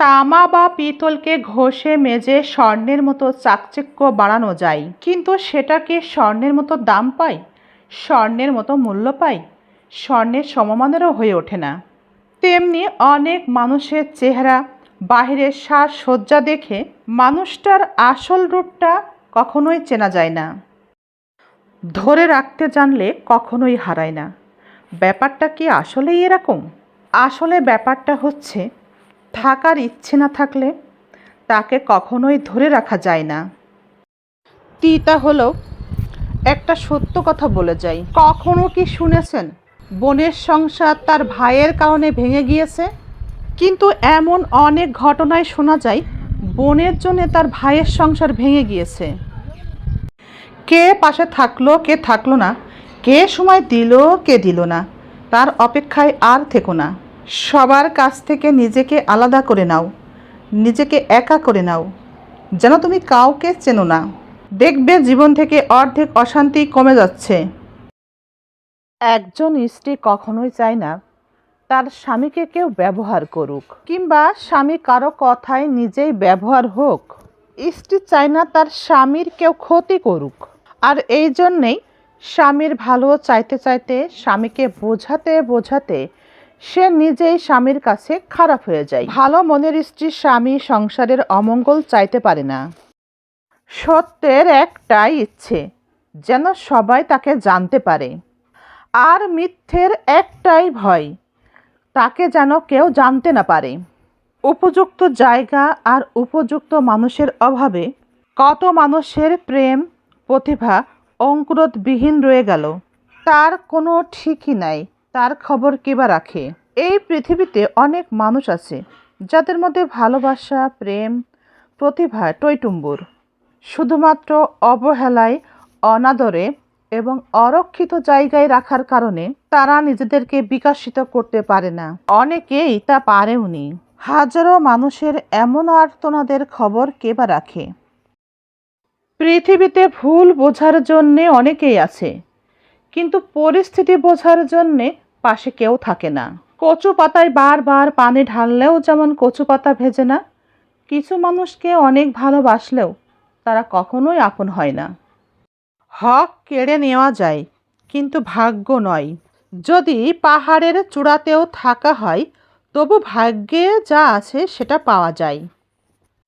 তামা বা পিতলকে ঘষে মেজে স্বর্ণের মতো চাকচিক্য বাড়ানো যায়। কিন্তু সেটাকে স্বর্ণের মতো দাম পায়? স্বর্ণের মতো মূল্য পায়? স্বর্ণের সমমানেরও হয়ে ওঠে না। তেমনি অনেক মানুষের চেহারা বাহিরের সাজসজ্জা দেখে মানুষটার আসল রূপটা কখনোই চেনা যায় না। ধরে রাখতে জানলে কখনোই হারায় না। ব্যাপারটা কি আসলেই এরকম? আসলে ব্যাপারটা হচ্ছে থাকার ইচ্ছে না থাকলে তাকে কখনোই ধরে রাখা যায় না। তিতা হলো একটা সত্য কথা বলে যাই। কখনো কি শুনেছেন, বোনের সংসার তার ভাইয়ের কারণে ভেঙে গিয়েছে? কিন্তু এমন অনেক ঘটনায় শোনা যায়, বোনের জন্য তার ভাইয়ের সংসার ভেঙে গিয়েছে। কে পাশে থাকল, কে থাকল না, কে সময় দিল, কে দিল না, তার অপেক্ষায় আর থেকো না। সবার কাছ থেকে নিজেকে আলাদা করে নাও, নিজেকে একা করে নাও। যেন তুমি কাউকে চেনো না। দেখবে জীবন থেকে অর্ধেক অশান্তি কমে যাচ্ছে। একজন স্ত্রী কখনোই চায় না তার স্বামীকে কেউ ব্যবহার করুক, কিংবা স্বামী কারও কথায় নিজেই ব্যবহার হোক। স্ত্রী চায় না তার স্বামীর কেউ ক্ষতি করুক। আর এই জন্যেই স্বামীর ভালো চাইতে চাইতে স্বামীকে বোঝাতে বোঝাতে সে নিজেই স্বামীর কাছে খারাপ হয়ে যায়। ভালো মনের স্ত্রী স্বামী সংসারের অমঙ্গল চাইতে পারে না। সত্যের একটাই ইচ্ছে, যেন সবাই তাকে জানতে পারে। আর মিথ্যের একটাই ভয়, তাকে যেন কেউ জানতে না পারে। উপযুক্ত জায়গা আর উপযুক্ত মানুষের অভাবে কত মানুষের প্রেম, প্রতিভা অঙ্কুরোদ্বিহীন রয়ে গেল। তার কোনো ঠিকই নাই। তার খবর কেবা রাখে? এই পৃথিবীতে অনেক মানুষ আছে যাদের মধ্যে ভালোবাসা, প্রেম, প্রতিভা টৈটুম্বুর শুধুমাত্র অবহেলায়, অনাদরে এবং অরক্ষিত জায়গায় রাখার কারণে তারা নিজেদেরকে বিকশিত করতে পারে না। অনেকেই তা পারেওনি। হাজারো মানুষের এমন আর্তনাদের খবর কে বা রাখে? পৃথিবীতে ভুল বোঝার জন্যে অনেকেই আছে। কিন্তু পরিস্থিতি বোঝার জন্যে পাশে কেউ থাকে না। কচু পাতায় বারবার পানি ঢাললেও যেমন কচু পাতা ভেজে না, কিছু মানুষকে অনেক ভালোবাসলেও তারা কখনোই আপন হয় না। হক কেড়ে নেওয়া যায়, কিন্তু ভাগ্য নয়। যদি পাহাড়ের চূড়াতেও থাকা হয়, তবু ভাগ্যে যা আছে সেটা পাওয়া যায়।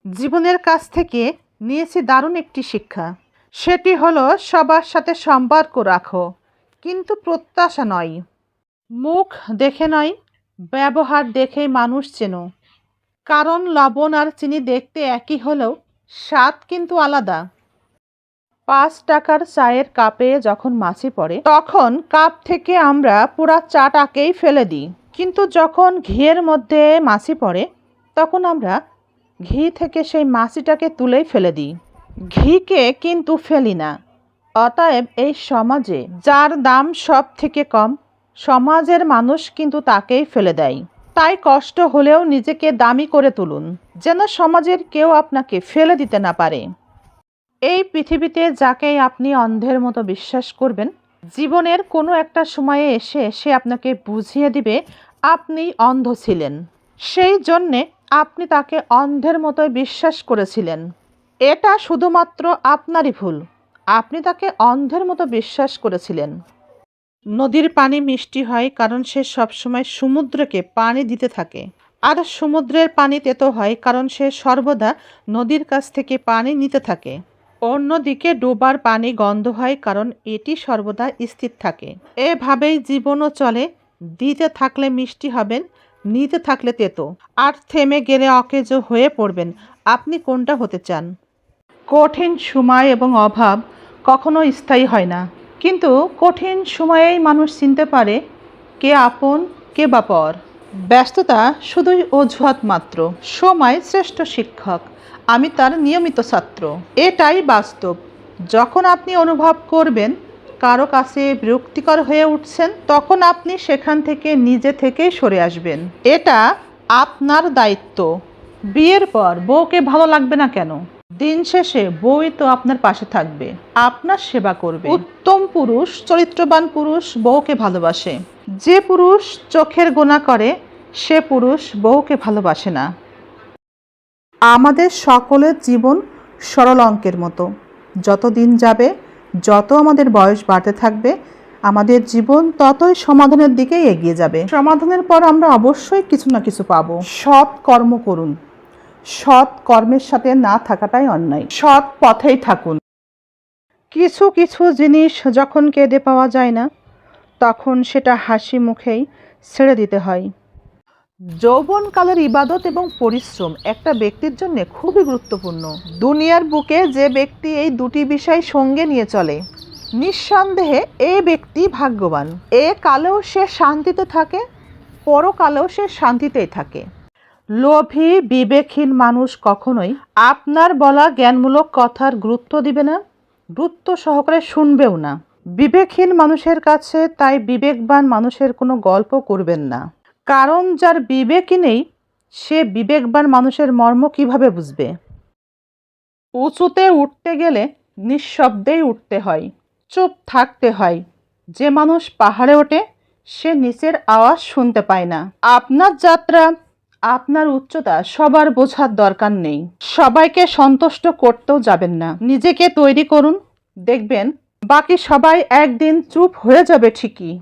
জীবনের কাছ থেকে নিয়েছি দারুণ একটি শিক্ষা। সেটি হলো সবার সাথে সম্পর্ক রাখো। কিন্তু প্রত্যাশা নয়। মুখ দেখে নয়, ব্যবহার দেখেই মানুষ চেনো। কারণ লবণ আর চিনি দেখতে একই হলেও স্বাদ কিন্তু আলাদা। পাঁচ টাকার চায়ের কাপে যখন মাছি পড়ে, তখন কাপ থেকে আমরা পুরা চাটাকেই ফেলে দিই। কিন্তু যখন ঘিয়ের মধ্যে মাছি পড়ে, তখন আমরা ঘি থেকে সেই মাছিটাকে তুলেই ফেলে দিই। ঘিকে কিন্তু ফেলি না। অতএব এই সমাজে যার দাম সব থেকে কম, সমাজের মানুষ কিন্তু তাকেই ফেলে দেয়। তাই কষ্ট হলেও নিজেকে দামি করে তুলুন, যেন সমাজের কেউ আপনাকে ফেলে দিতে না পারে। এই পৃথিবীতে যাকেই আপনি অন্ধের মতো বিশ্বাস করবেন, জীবনের কোনো একটা সময়ে এসে সে আপনাকে বুঝিয়ে দিবে, আপনি অন্ধ ছিলেন। সেই জন্যে আপনি তাকে অন্ধের মতোই বিশ্বাস করেছিলেন। এটা শুধুমাত্র আপনারই ভুল। আপনি তাকে অন্ধের মতো বিশ্বাস করেছিলেন। নদীর পানি মিষ্টি হয় কারণ সে সবসময় সমুদ্রকে পানি দিতে থাকে। আর সমুদ্রের পানি তেতো হয় কারণ সে সর্বদা নদীর কাছ থেকে পানি নিতে থাকে। অন্যদিকে ডোবার পানি গন্ধ হয় কারণ এটি সর্বদা স্থির থাকে। এভাবেই জীবনও চলে। দিতে থাকলে মিষ্টি হবেন, নিতে থাকলে তেতো। আর থেমে গেলে অকেজো হয়ে পড়বেন। আপনি কোনটা হতে চান? কঠিন সময় এবং অভাব কখনো স্থায়ী হয় না। কিন্তু কঠিন সময়েই মানুষ চিনতে পারে কে আপন, কে বা পর ব্যস্ততা শুধুই অজুহাত মাত্র। সময় শ্রেষ্ঠ শিক্ষক। আমি তার নিয়মিত ছাত্র। এটাই বাস্তব। যখন আপনি অনুভব করবেন কারও কাছে বিরক্তিকর হয়ে উঠছেন, তখন আপনি সেখান থেকে নিজে থেকেই সরে আসবেন। এটা আপনার দায়িত্ব। বিয়ের পর বউকে ভালো লাগবে না কেন? দিন শেষে বউই তো আপনার পাশে থাকবে। আপনার সেবা করবে। উত্তম পুরুষ, চরিত্রবান পুরুষ বউকে ভালোবাসে। যে পুরুষ চোখের গোনা করে, সে পুরুষ বউকে ভালোবাসে না। আমাদের সকলের জীবন সরল অঙ্কের মতো। যত দিন যাবে, যত আমাদের বয়স বাড়তে থাকবে, আমাদের জীবন ততই সমাধানের দিকেই এগিয়ে যাবে। সমাধানের পর আমরা অবশ্যই কিছু না কিছু পাবো। সৎ কর্ম করুন। সৎ কর্মের সাথে না থাকাটাই অন্যায়। সৎ পথেই থাকুন। কিছু কিছু জিনিস যখন কেঁদে পাওয়া যায় না, তখন সেটা হাসি মুখেই ছেড়ে দিতে হয়। যৌবনকালের ইবাদত এবং পরিশ্রম একটা ব্যক্তির জন্য খুবই গুরুত্বপূর্ণ। দুনিয়ার বুকে যে ব্যক্তি এই দুটি বিষয় সঙ্গে নিয়ে চলে, নিঃসন্দেহে এই ব্যক্তি ভাগ্যবান। এ কালেও সে শান্তিতে থাকে, পরকালেও সে শান্তিতেই থাকে। লোভী, বিবেকহীন মানুষ কখনোই আপনার বলা জ্ঞানমূলক কথার গুরুত্ব দিবে না, গুরুত্ব সহকারে শুনবেও না। বিবেকহীন মানুষের কাছে তাই বিবেকবান মানুষের কোনো গল্প করবেন না। কারণ যার বিবেকই নেই, সে বিবেকবান মানুষের মর্ম কীভাবে বুঝবে? উঁচুতে উঠতে গেলে নিঃশব্দেই উঠতে হয়, চুপ থাকতে হয়। যে মানুষ পাহাড়ে ওঠে, সে নিচের আওয়াজ শুনতে পায় না। আপনার যাত্রা আপনার উচ্চতা সবার বোঝার দরকার নেই। সবাইকে সন্তুষ্ট করতেও যাবেন না। নিজেকে তৈরি করুন। দেখবেন, বাকি সবাই একদিন চুপ হয়ে যাবে ঠিকই।